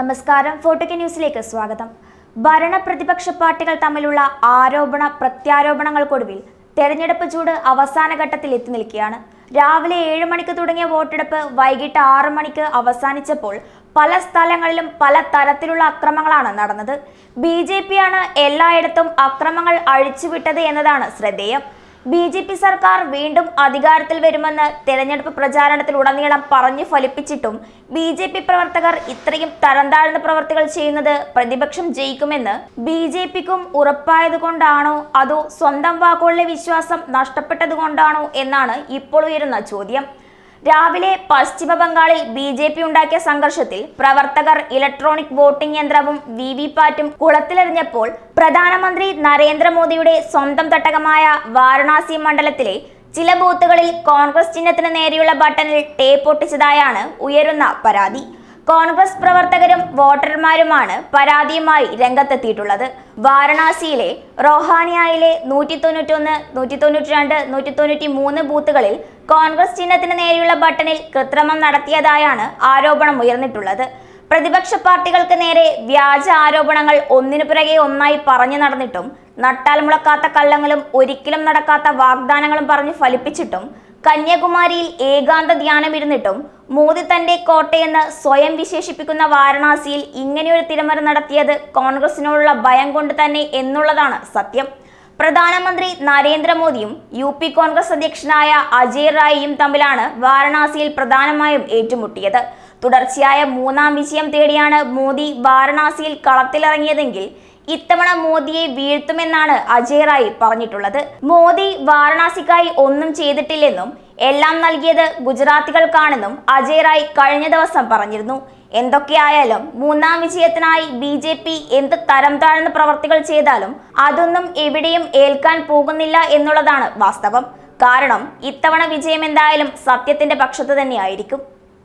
നമസ്കാരം. ഫോട്ടോക്ക് ന്യൂസിലേക്ക് സ്വാഗതം. ഭരണ പ്രതിപക്ഷ പാർട്ടികൾ തമ്മിലുള്ള ആരോപണ പ്രത്യാരോപണങ്ങൾക്കൊടുവിൽ തെരഞ്ഞെടുപ്പ് ചൂട് അവസാന ഘട്ടത്തിൽ എത്തി നിൽക്കുകയാണ്. രാവിലെ ഏഴ് മണിക്ക് തുടങ്ങിയ വോട്ടെടുപ്പ് വൈകിട്ട് ആറ് മണിക്ക് അവസാനിച്ചപ്പോൾ പല സ്ഥലങ്ങളിലും പല തരത്തിലുള്ള അക്രമങ്ങളാണ് നടന്നത്. ബി ജെ പിയാണ് എല്ലായിടത്തും അക്രമങ്ങൾ അഴിച്ചുവിട്ടത് എന്നതാണ് ശ്രദ്ധേയം. ബി ജെ പി സർക്കാർ വീണ്ടും അധികാരത്തിൽ വരുമെന്ന് തെരഞ്ഞെടുപ്പ് പ്രചാരണത്തിലുടനീളം പറഞ്ഞു ഫലിപ്പിച്ചിട്ടും ബി ജെ പി പ്രവർത്തകർ ഇത്രയും തരംതാഴ്ന്ന പ്രവർത്തികൾ ചെയ്യുന്നത് പ്രതിപക്ഷം ജയിക്കുമെന്ന് ബി ജെ പിക്കും ഉറപ്പായതുകൊണ്ടാണോ അതോ സ്വന്തം വാക്കുകളിലെ വിശ്വാസം നഷ്ടപ്പെട്ടതുകൊണ്ടാണോ എന്നാണ് ഇപ്പോൾ ഉയരുന്ന ചോദ്യം. രാവിലെ പശ്ചിമ ബംഗാളിൽ ബി ജെ പി ഉണ്ടാക്കിയ സംഘർഷത്തിൽ പ്രവർത്തകർ ഇലക്ട്രോണിക് വോട്ടിംഗ് യന്ത്രവും വി വി പാറ്റും കുളത്തിലെറിഞ്ഞപ്പോൾ പ്രധാനമന്ത്രി നരേന്ദ്രമോദിയുടെ സ്വന്തം തട്ടകമായ വാരണാസി മണ്ഡലത്തിലെ ചില ബൂത്തുകളിൽ കോൺഗ്രസ് ചിഹ്നത്തിന് നേരെയുള്ള ബട്ടണിൽ ടേപ്പ് ഒട്ടിച്ചതായാണ് ഉയരുന്ന പരാതി. കോൺഗ്രസ് പ്രവർത്തകരും വോട്ടർമാരുമാണ് പരാതിയുമായി രംഗത്തെത്തിയിട്ടുള്ളത്. വാരണാസിയിലെ റോഹാനിയയിലെ നൂറ്റി തൊണ്ണൂറ്റൊന്ന് നൂറ്റി തൊണ്ണൂറ്റി രണ്ട് നൂറ്റി തൊണ്ണൂറ്റി മൂന്ന് ബൂത്തുകളിൽ കോൺഗ്രസ് ചിഹ്നത്തിന് നേരെയുള്ള ബട്ടണിൽ കൃത്രിമം നടത്തിയതായാണ് ആരോപണം ഉയർന്നിട്ടുള്ളത്. പ്രതിപക്ഷ പാർട്ടികൾക്ക് നേരെ വ്യാജ ആരോപണങ്ങൾ ഒന്നിനു പിറകെ ഒന്നായി പറഞ്ഞു നടന്നിട്ടും നട്ടാൽ മുളക്കാത്ത കള്ളങ്ങളും ഒരിക്കലും നടക്കാത്ത വാഗ്ദാനങ്ങളും പറഞ്ഞു ഫലിപ്പിച്ചിട്ടും കന്യാകുമാരിയിൽ ഏകാന്ത ധ്യാനമിരുന്നിട്ടും മോദി തന്റെ കോട്ടയെന്ന് സ്വയം വിശേഷിപ്പിക്കുന്ന വാരണാസിയിൽ ഇങ്ങനെയൊരു തിരമറ നടത്തിയത് കോൺഗ്രസിനോടുള്ള ഭയം കൊണ്ട് തന്നെ എന്നുള്ളതാണ് സത്യം. പ്രധാനമന്ത്രി നരേന്ദ്രമോദിയും യു പി കോൺഗ്രസ് അധ്യക്ഷനായ അജയ് റായിയും തമ്മിലാണ് വാരണാസിയിൽ പ്രധാനമായും ഏറ്റുമുട്ടിയത്. തുടർച്ചയായ മൂന്നാം വിജയം തേടിയാണ് മോദി വാരണാസിയിൽ കളത്തിലിറങ്ങിയതെങ്കിൽ ഇത്തവണ മോദിയെ വീഴ്ത്തുമെന്നാണ് അജയ് റായ് പറഞ്ഞിട്ടുള്ളത്. മോദി വാരണാസിക്കായി ഒന്നും ചെയ്തിട്ടില്ലെന്നും എല്ലാം നൽകിയത് ഗുജറാത്തികൾക്കാണെന്നും അജയ് റായ് കഴിഞ്ഞ ദിവസം പറഞ്ഞിരുന്നു. എന്തൊക്കെയായാലും മൂന്നാം വിജയത്തിനായി ബി ജെ പി എന്ത് തരം താഴ്ന്ന പ്രവർത്തികൾ ചെയ്താലും അതൊന്നും എവിടെയും ഏൽക്കാൻ പോകുന്നില്ല എന്നുള്ളതാണ് വാസ്തവം. കാരണം ഇത്തവണ വിജയം എന്തായാലും സത്യത്തിന്റെ പക്ഷത്ത് തന്നെയായിരിക്കും.